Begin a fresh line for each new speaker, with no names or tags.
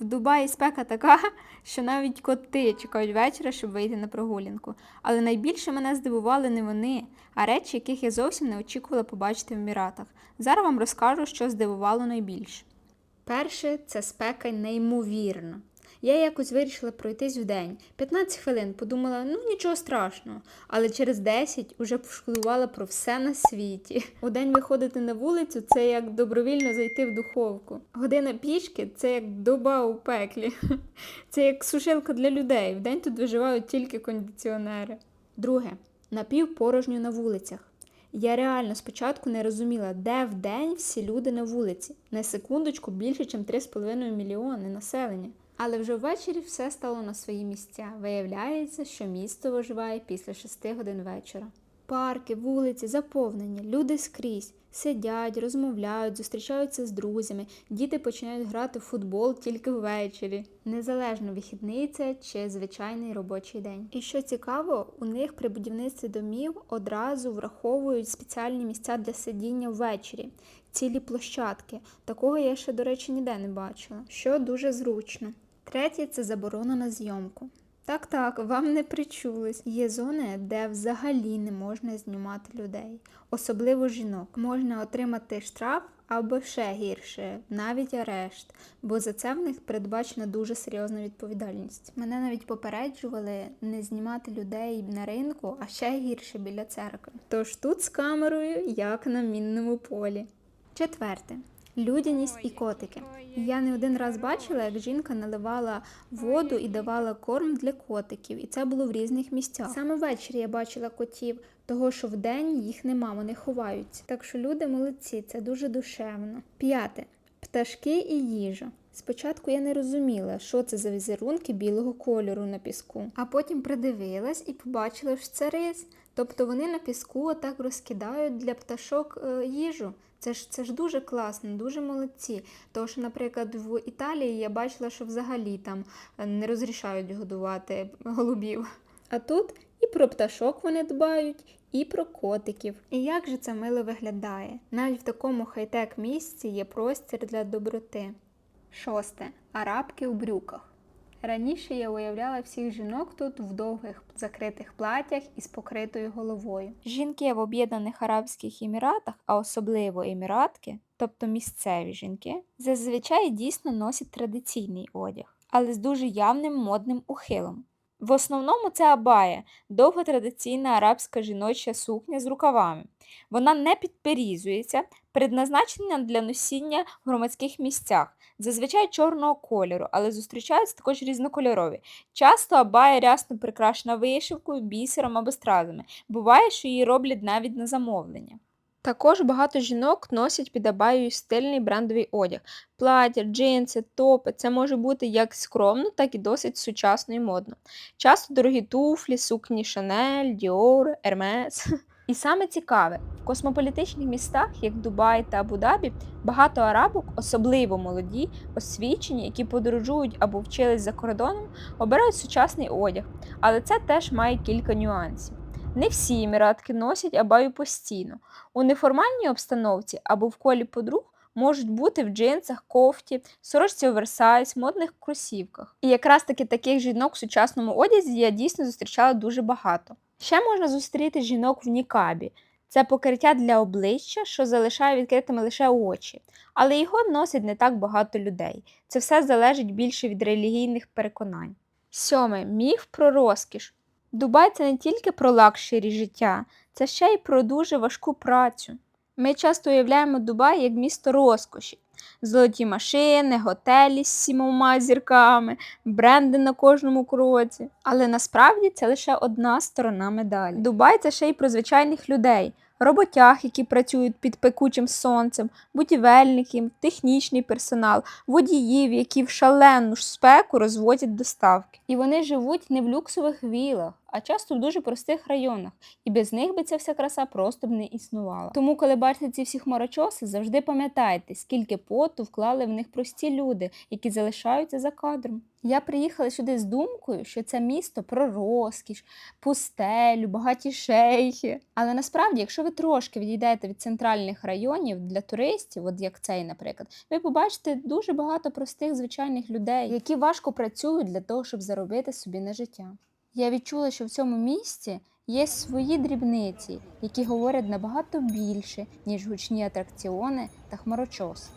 В Дубаї спека така, що навіть коти чекають вечора, щоб вийти на прогулянку. Але найбільше мене здивували не вони, а речі, яких я зовсім не очікувала побачити в Еміратах. Зараз вам розкажу, що здивувало найбільше. Перше, це спека неймовірна. Я якось вирішила пройтись в день. 15 хвилин подумала, ну нічого страшного. Але через 10 уже пошкодувала про все на світі. У день виходити на вулицю це як добровільно зайти в духовку. Година пішки це як доба у пеклі. Це як сушилка для людей. В день тут виживають тільки кондиціонери. Друге, напівпорожньо на вулицях. Я реально спочатку не розуміла, де в день всі люди на вулиці. На секундочку більше, ніж 3,5 мільйони населення. Але вже ввечері все стало на свої місця. Виявляється, що місто виживає після 6 годин вечора. Парки, вулиці заповнені, люди скрізь сидять, розмовляють, зустрічаються з друзями, діти починають грати в футбол тільки ввечері. Незалежно вихідний це чи звичайний робочий день. І що цікаво, у них при будівництві домів одразу враховують спеціальні місця для сидіння ввечері, цілі площадки. Такого я ще, до речі, ніде не бачила, що дуже зручно. Третє це заборона на зйомку. Так, так, вам не причулись. Є зони, де взагалі не можна знімати людей, особливо жінок. Можна отримати штраф або ще гірше, навіть арешт, бо за це в них передбачена дуже серйозна відповідальність. Мене навіть попереджували не знімати людей на ринку, а ще гірше біля церкви. Тож тут з камерою, як на мінному полі. Четверте. Людяність і котики. Я не один раз бачила, як жінка наливала воду і давала корм для котиків, і це було в різних місцях. Саме ввечері я бачила котів, того що вдень їх нема, вони ховаються. Так що люди молодці, це дуже душевно. П'яте пташки і їжа. Спочатку я не розуміла, що це за візерунки білого кольору на піску, а потім придивилась і побачила, що це рис. Тобто вони на піску отак розкидають для пташок е, їжу. Це ж це ж дуже класно, дуже молодці. Тому що, наприклад, в Італії я бачила, що взагалі там е, не розрішають годувати голубів. А тут і про пташок вони дбають, і про котиків. І як же це мило виглядає? Навіть в такому хай-тек місці є простір для доброти. Шосте. Арабки у брюках. Раніше я уявляла всіх жінок тут в довгих закритих платях із покритою головою. Жінки в Об'єднаних Арабських Еміратах, а особливо еміратки, тобто місцеві жінки, зазвичай дійсно носять традиційний одяг, але з дуже явним модним ухилом. В основному це абая, довга традиційна арабська жіноча сукня з рукавами. Вона не підперізується, предназначена для носіння в громадських місцях, зазвичай чорного кольору, але зустрічаються також різнокольорові. Часто абая рясно прикрашена вишивкою, бісером або стразами. Буває, що її роблять навіть на замовлення. Також багато жінок носять під абаєю стильний брендовий одяг. Плаття, джинси, топи. Це може бути як скромно, так і досить сучасно і модно. Часто дорогі туфлі, сукні Шанель, Діор, Ермес. І саме цікаве, в космополітичних містах, як Дубай та Абу-Дабі, багато арабок, особливо молоді, освічені, які подорожують або вчились за кордоном, обирають сучасний одяг, але це теж має кілька нюансів. Не всі еміратки носять абаю постійно. У неформальній обстановці або в колі подруг можуть бути в джинсах, кофті, сорочці оверсайз, модних кросівках. І якраз таки таких жінок в сучасному одязі я дійсно зустрічала дуже багато. Ще можна зустріти жінок в нікабі. Це покриття для обличчя, що залишає відкритими лише очі, але його носить не так багато людей. Це все залежить більше від релігійних переконань. Сьоме міф про розкіш. Дубай це не тільки про лакшері життя, це ще й про дуже важку працю. Ми часто уявляємо Дубай як місто розкоші. Золоті машини, готелі з сімома зірками, бренди на кожному кроці. Але насправді це лише одна сторона медалі. Дубай це ще й про звичайних людей, роботяг, які працюють під пекучим сонцем, будівельників, технічний персонал, водіїв, які в шалену ж спеку розвозять доставки. І вони живуть не в люксових вілах,
а часто в дуже простих районах, і без них би ця вся краса просто б не існувала. Тому, коли бачите ці всі хмарочоси, завжди пам'ятайте, скільки поту вклали в них прості люди, які залишаються за кадром. Я приїхала сюди з думкою, що це місто про розкіш, пустелю, багаті шейхи. Але насправді, якщо ви трошки відійдете від центральних районів для туристів, от як цей, наприклад, ви побачите дуже багато простих звичайних людей, які важко працюють для того, щоб заробити собі на життя. Я відчула, що в цьому місті є свої дрібниці, які говорять набагато більше, ніж гучні атракціони та хмарочос.